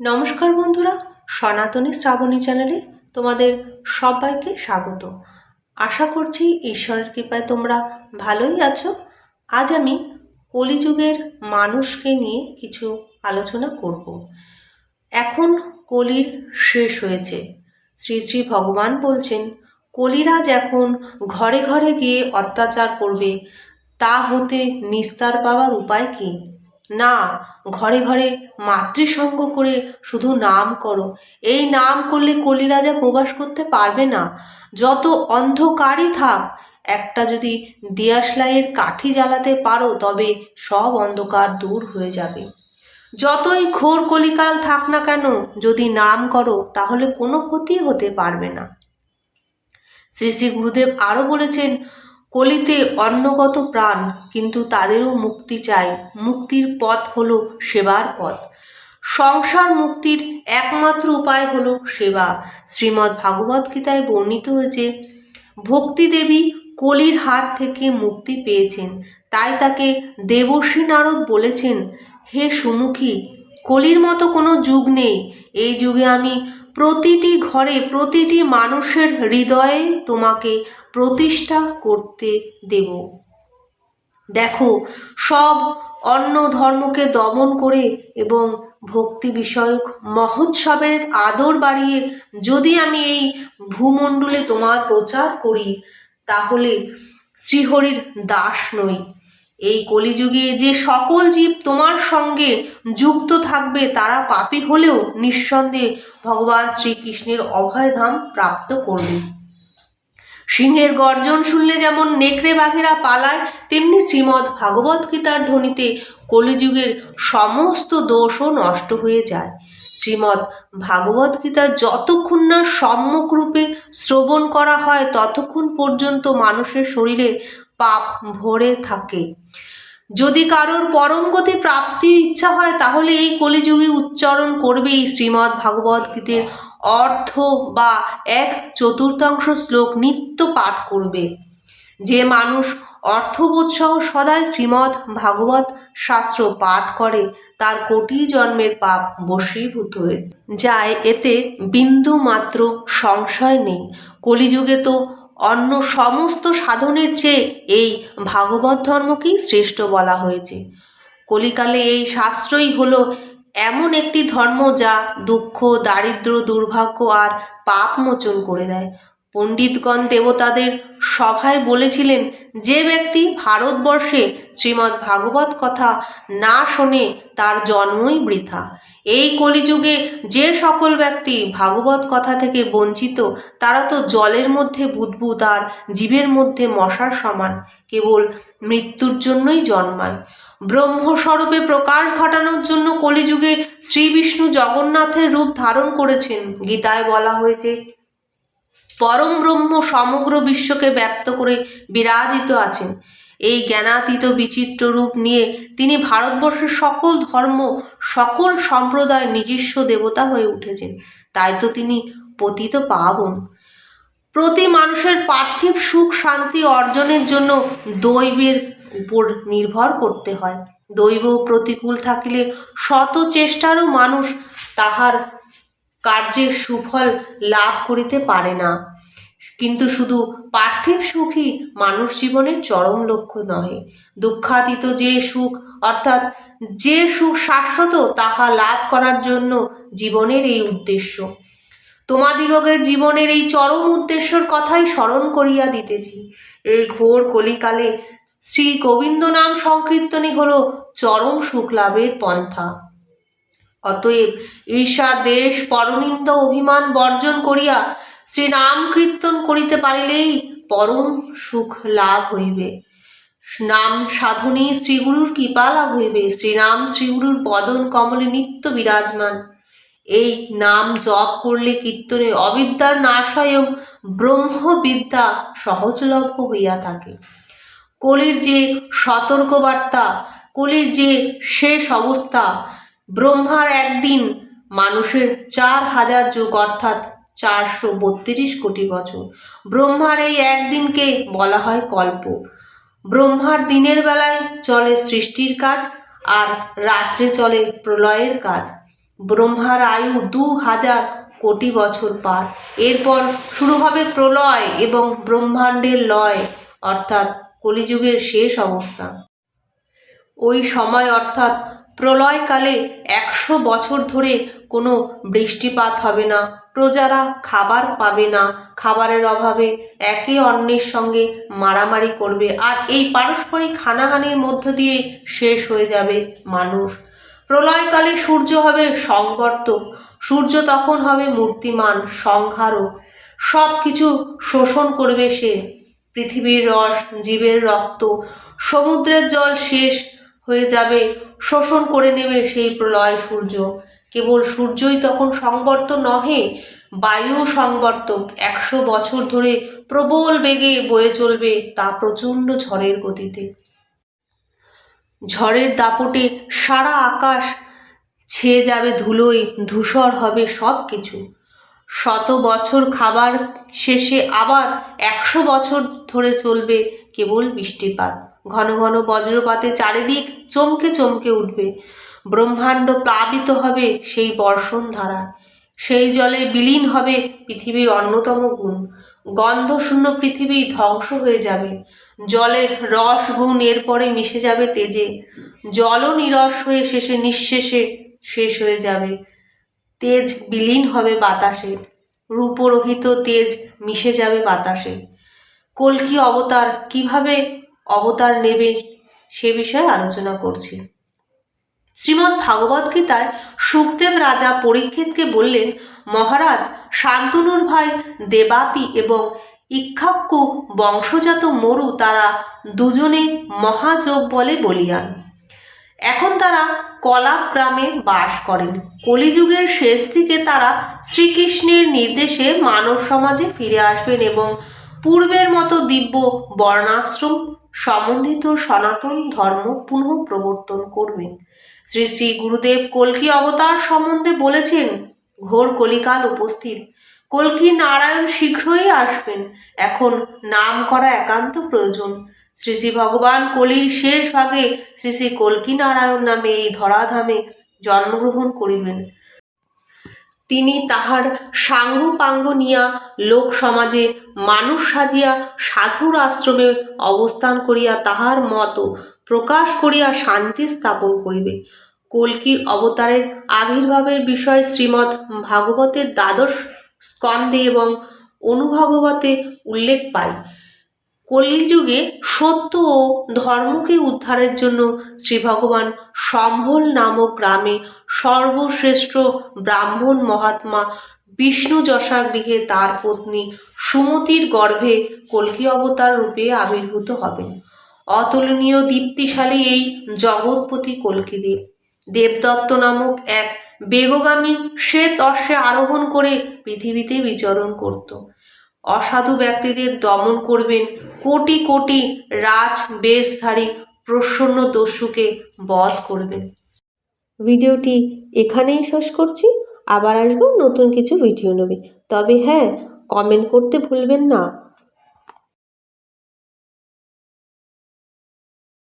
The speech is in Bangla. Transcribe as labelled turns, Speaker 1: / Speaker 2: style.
Speaker 1: নমস্কার বন্ধুরা, সনাতনী শ্রাবণী চ্যানেলে তোমাদের সবাইকে স্বাগত। আশা করছি ঈশ্বরের কৃপায় তোমরা ভালোই আছো। আজ আমি কলিযুগের মানুষকে নিয়ে কিছু আলোচনা করব। এখন কলির শেষ হয়েছে। শ্রী শ্রী ভগবান বলছেন, কলিরাজ এখন ঘরে ঘরে গিয়ে অত্যাচার করবে, তা হতে নিস্তার পাওয়ার উপায় কী? না, ঘরে ঘরে মাতৃসঙ্গ করে শুধু নাম করো। এই নাম করলে কলিরাজা প্রবাস করতে পারবে না। যত অন্ধকারই থাক, একটা যদি দিয়াশলাইয়ের কাঠি জ্বালাতে পারো, তবে সব অন্ধকার দূর হয়ে যাবে। যতই ঘোর কলিকাল থাক না কেন, যদি নাম করো, তাহলে কোনো ক্ষতি হতে পারবে না। শ্রী শ্রী গুরুদেব আরও বলেছেন কলিতে অন্নগত প্রাণ, কিন্তু তাদেরও মুক্তি চাই। মুক্তির পথ হলো সেবার পথ। সংসার মুক্তির একমাত্র উপায় হলো সেবা। শ্রীমদ্ ভাগবত গীতায় বর্ণিত হয়েছে, ভক্তি দেবী কলির হাত থেকে মুক্তি পেয়েছেন। তাই তাকে দেবশ্রী নারদ বলেছেন, হে সুমুখী, কলির মতো কোনো যুগ নেই। এই যুগে আমি প্রতিটি ঘরে প্রতিটি মানুষের হৃদয়ে তোমাকে প্রতিষ্ঠা করতে দেব। দেখো, সব অন্য ধর্মকে দমন করে এবং ভক্তি বিষয়ক মহোৎসবের আদর বাড়িয়ে যদি আমি এই ভূমণ্ডলে তোমার প্রচার করি, তাহলে শ্রীহরির দাস নই। এই কলিযুগে যে সকল জীব তোমার সঙ্গে যুক্ত থাকবে, তারা পাপী হলেও নিঃসন্দেহে ভগবান শ্রীকৃষ্ণের অভয়ধাম প্রাপ্ত করবে। সিংহের গর্জন শুনলে যেমন নেকড়ে বাঘেরা পালায়, তেমনি শ্রীমদ্ ভাগবত গীতার ধ্বনিতে কলিযুগের সমস্ত দোষও নষ্ট হয়ে যায়। শ্রীমদ্ ভাগবত গীতা যতক্ষণ না সম্মুখ রূপে শ্রবণ করা হয়, ততক্ষণ পর্যন্ত মানুষের শরীরে পাপ ভরে থাকে। যদি কারোর পরম গতি প্রাপ্তির ইচ্ছা হয়, তাহলে এই কলিযুগে উচ্চারণ করবেই শ্রীমদ্ ভাগবত গীতের অর্থ বা এক চতুর্থাংশ শ্লোক নিত্য পাঠ করবে। যে মানুষ অর্থবোধ সহ সদাই শ্রীমৎ ভাগবত শাস্ত্র পাঠ করে, তার কোটি জন্মের পাপ বশীভূত হয়ে যায়। এতে বিন্দু মাত্র সংশয় নেই। কলিযুগে তো অন্য সমস্ত সাধনের চেয়ে এই ভাগবত ধর্মকেই শ্রেষ্ঠ বলা হয়েছে। কলিকালে এই শাস্ত্রই হলো এমন একটি ধর্ম যা দুঃখ দারিদ্র দুর্ভাগ্য আর পাপ মোচন করে দেয়। পণ্ডিতগণ দেবতাদের সভায় বলেছিলেন, যে ব্যক্তি ভারতবর্ষে শ্রীমদ্ ভাগবত কথা না শোনে, তার জন্মই বৃথা। এই কলিযুগে যে সকল ব্যক্তি ভাগবত কথা থেকে বঞ্চিত, তারা তো জলের মধ্যে বুদবুদ আর জীবের মধ্যে মশার সমান, কেবল মৃত্যুর জন্যই জন্মায়। ব্রহ্মস্বরূপে প্রকাশ ঘটানোর জন্য কলিযুগে শ্রী বিষ্ণু জগন্নাথের রূপ ধারণ করেছেন। গীতায় বলা হয়েছে পরম ব্রহ্ম সমগ্র বিশ্বকে ব্যপ্ত করে বিরাজিত আছেন। এই জ্ঞানাতীত বিচিত্র রূপ নিয়ে তিনি ভারতবর্ষের সকল ধর্ম, সকল সম্প্রদায় নিজস্ব দেবতা হয়ে উঠেছেন। তাই তো তিনি পতিত পাবন। প্রতি মানুষের পার্থিব সুখ শান্তি অর্জনের জন্য দৈবের উপর নির্ভর করতে হয়। দৈব প্রতিকূল থাকিলে শত চেষ্টারও মানুষ তাহার কার্যের সুফল লাভ করিতে পারে না। কিন্তু শুধু পার্থিব সুখই মানুষ জীবনের চরম লক্ষ্য নহে। দুঃখাতীত যে সুখ, অর্থাৎ যে সুখ শাশ্বত, তাহা লাভ করার জন্য জীবনের এই উদ্দেশ্য। তোমাদিগকের জীবনের এই চরম উদ্দেশ্যর কথাই স্মরণ করিয়া দিতেছি। এই ঘোর কলিকালে শ্রী গোবিন্দ নাম সংকীর্তনই হল চরম সুখ লাভের পন্থা। অতএব ঈর্ষা দেশ পরনিন্দ অভিমান বর্জন করিয়া শ্রীনাম কীর্তন করিতে পারিলেই পরম সুখ লাভ হইবে। নাম সাধনী শ্রীগুরুর কৃপা লাভ হইবে। শ্রীনাম শ্রীগুরুর পদন কমলে নিত্য বিরাজমান। এই নাম জপ করলে কীর্তনে অবিদ্যার নাশ এবং ব্রহ্মবিদ্যা সহজলভ্য হইয়া থাকে। কলির যে সতর্কবার্তা, কলির যে শেষ অবস্থা ব্রহ্মার একদিন মানুষের চার হাজার যুগ অর্থাৎ চারশো বত্রিশ কোটি বছর। ব্রহ্মার এই একদিনকে বলা হয় কল্প। ব্রহ্মার দিনের বেলায় চলে সৃষ্টির কাজ আর রাত্রে চলে প্রলয়ের কাজ। ব্রহ্মার আয়ু দু হাজার কোটি বছর পার। এরপর শুরু হবে প্রলয় এবং ব্রহ্মাণ্ডের লয়, অর্থাৎ কলিযুগের শেষ অবস্থা। ওই সময়, অর্থাৎ প্রলয়কালে একশো বছর ধরে কোনো বৃষ্টিপাত হবে না, প্রজারা খাবার পাবে না, খাবারের অভাবে একে অন্যের সঙ্গে মারামারি করবে আর এই পারস্পরিক হানাহানির মধ্য দিয়ে শেষ হয়ে যাবে মানুষ। প্রলয়কালে সূর্য হবে সংবর্তক, সূর্য তখন হবে মূর্তিমান, সংহারক। সব কিছু শোষণ করবে সে, পৃথিবীর রস, জীবের রক্ত, সমুদ্রের জল শেষ হয়ে যাবে, শোষণ করে নেবে সেই প্রলয় সূর্য। কেবল সূর্যই তখন সংবর্ত নহে বায়ু সংবর্তক। একশো বছর ধরে প্রবল বেগে বয়ে চলবে তা প্রচণ্ড ঝড়ের গতিতে। ঝড়ের দাপটে সারা আকাশ ছেয়ে যাবে ধুলোয়, ধূসর হবে সব কিছু। শত বছর খাবার শেষে আবার একশো বছর ধরে চলবে কেবল বৃষ্টিপাত। ঘন ঘন বজ্রপাতে চারিদিক চমকে চমকে উঠবে। ব্রহ্মাণ্ড প্লাবিত হবে সেই বর্ষণ ধারা সেই জলে বিলীন হবে পৃথিবীর অন্যতম গুণ। গন্ধশূন্য পৃথিবী ধ্বংস হয়ে যাবে। জলের রস গুণ এরপরে মিশে যাবে তেজে। জলও নিরস হয়ে শেষে নিঃশেষে শেষ হয়ে যাবে। তেজ বিলীন হবে বাতাসে। রূপরহিত তেজ মিশে যাবে বাতাসে। কল্কি অবতার কীভাবে অবতার নেবে সে বিষয়ে আলোচনা করছি। শ্রীমদ্ ভাগবত গীতায় সুখদেব রাজা পরীক্ষিতকে বললেন, মহারাজ, শান্তনুর ভাই দেবাপি এবং ইক্ষাক্কু বংশজাত মরু তারা দুজনে মহাযোগ বলে বলিয়ান। এখন তারা কলাপ গ্রামে বাস করেন। কলিযুগের শেষ দিকে তারা শ্রীকৃষ্ণের নির্দেশে মানব সমাজে ফিরে আসবেন এবং পূর্বের মতো দিব্য বর্ণাশ্রম, সম্বন্ধিত সনাতন ধর্ম পুনঃ প্রবর্তন করবেন। শ্রী শ্রী গুরুদেব কল্কি অবতার সম্বন্ধে বলেছেন, ঘোর কলিকাল উপস্থিত। কল্কি নারায়ণ শীঘ্রই আসবেন। এখন নাম করা একান্ত প্রয়োজন। শ্রী শ্রী ভগবান কলির শেষ ভাগে শ্রী শ্রী কল্কি নারায়ণ নামে এই ধরাধামে জন্মগ্রহণ করিবেন। তিনি তাহার সাঙ্গ পাঙ্গ নিয়া লোক সমাজে মানুষ সাজিয়া সাধুর আশ্রমে অবস্থান করিয়া তাহার মত প্রকাশ করিয়া শান্তি স্থাপন করিবে। কল্কি অবতারের আবির্ভাবের বিষয় শ্রীমৎ ভাগবতের দ্বাদশ স্কন্ধে এবং অনুভাগবতে উল্লেখ পাই কলিযুগে সত্য ও ধর্মকে উদ্ধারের জন্য শ্রী ভগবান সম্ভল নামক গ্রামে সর্বশ্রেষ্ঠ ব্রাহ্মণ মহাত্মা বিষ্ণু যশাগৃহে তার পত্নী সুমতির গর্ভে কল্কি অবতার রূপে আবির্ভূত হবেন। অতুলনীয় দীপ্তিশালী এই জগৎপতি কল্কিদেব। দেবদত্ত নামক এক বেগগামী শ্বেত অশ্বে আরোহণ করে পৃথিবীতে বিচরণ করত। অসাধু ব্যক্তিদের দমন করবেন কোটি কোটি রাজ বেশধারী প্রসন্ন দস্যুকে বধ করবেন। ভিডিওটি এখানেই শেষ করছি। আবার আসব নতুন কিছু ভিডিও নেবে তবে হ্যাঁ কমেন্ট করতে ভুলবেন না।